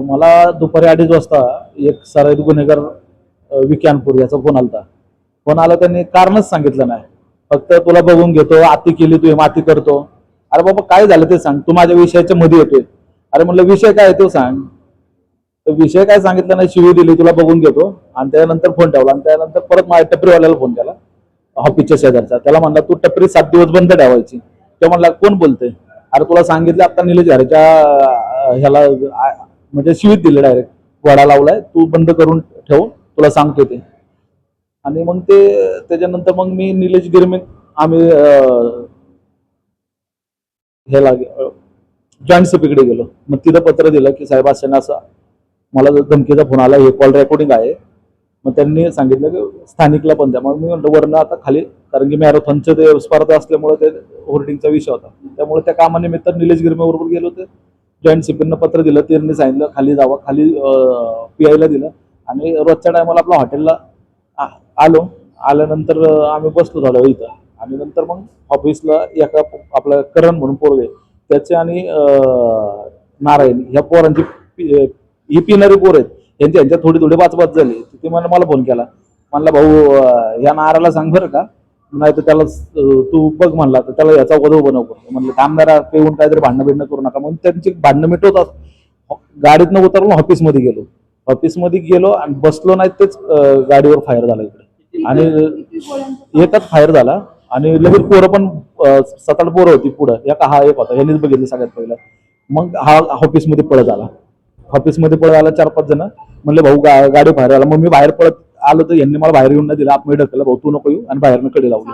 मला दुपारी अडीच वाजता एक सराईत गुन्हेगार विक्यानपूर याचा फोन आलता. फोन आला त्यांनी कारणच सांगितलं नाही. फक्त तुला बघून घेतो आती केली तू माती करतो. अरे बाबा काय झालं ते सांग. तू माझ्या विषयाच्या मध्ये येतोय. अरे म्हटलं विषय काय आहे तो सांग. तर विषय काय सांगितलं नाही शिवी दिली तुला बघून घेतो. आणि त्यानंतर फोन ठेवला. आणि त्यानंतर परत माझ्या टपरीवाल्याला फोन केला ऑफिसच्या शेजारचा. त्याला म्हणला तू टपरी सात दिवस बंद ठेवायची. ते म्हणला कोण बोलते अरे तुला सांगितलं आता निलेश घरच्या ह्याला म्हणजे शिवीत दिले डायरेक्ट वडा लावलाय तू बंद करून ठेव तुला सांगतो ते. आणि मग ते त्याच्यानंतर मग मी निलेश गिरमे आम्ही हे लागे जॉईंट सपीकडे गेलो. मग तिथं पत्र दिलं की साहेब असं असा मला धमकीचा फोन आला हे कॉल रेकॉर्डिंग आहे. मग त्यांनी सांगितलं की स्थानिकला पण द्या. मग मी म्हणलं वरनं आता खाली कारण की मॅरेथॉनचं ते स्पर्धा असल्यामुळे ते होर्डिंगचा विषय होता. त्यामुळे त्या कामानिमित्त निलेश गिरमे बरोबर गेलो होते. जॉईंट सीपींना पत्र दिलं त्यांनी सांगितलं खाली जावं खाली पियायला दिलं. आणि रोजच्या टायमाला आपल्या हॉटेलला आलो. आल्यानंतर आम्ही बसलो झालो इथं. आणि नंतर मग ऑफिसला एका आपलं करण म्हणून पोरगे त्याचे आणि नारायण ह्या पोरांची ही पिणारी पोर आहेत. यांची यांच्यात थोडी थोडी वाचवाच झाली. तिथे मला मला फोन केला. म्हणला भाऊ या ह्या नाराला सांग बरं का. नाही तर त्याला तू बघ म्हणला तर त्याला याचा वधव बनव म्हणलं कामदारा पेऊन काहीतरी भांडणं बिंडणं करू नका. म्हणून त्यांची भांडणं मिटवतात गाडीतनं उतरलो ऑफिसमध्ये गेलो. ऑफिसमध्ये गेलो आणि बसलो नाही तेच गाडीवर फायर झाला इकडे. आणि एकच फायर झाला आणि लगेच पोरं पण सात आठ पोरं होती पुढं. एका हा एक होता. यांनीच बघितलं सगळ्यात पहिलं. मग हा ऑफिसमध्ये पळत आला. ऑफिसमध्ये पळत आला चार पाच जण. म्हणले भाऊ गाडी बाहेर आला. मग मी बाहेर पळत आलो तर यांनी मला बाहेर येऊन नाही दिला. आतमध्ये ढकललं भाऊ तू नको येऊ आणि बाहेरनं कडे लावलं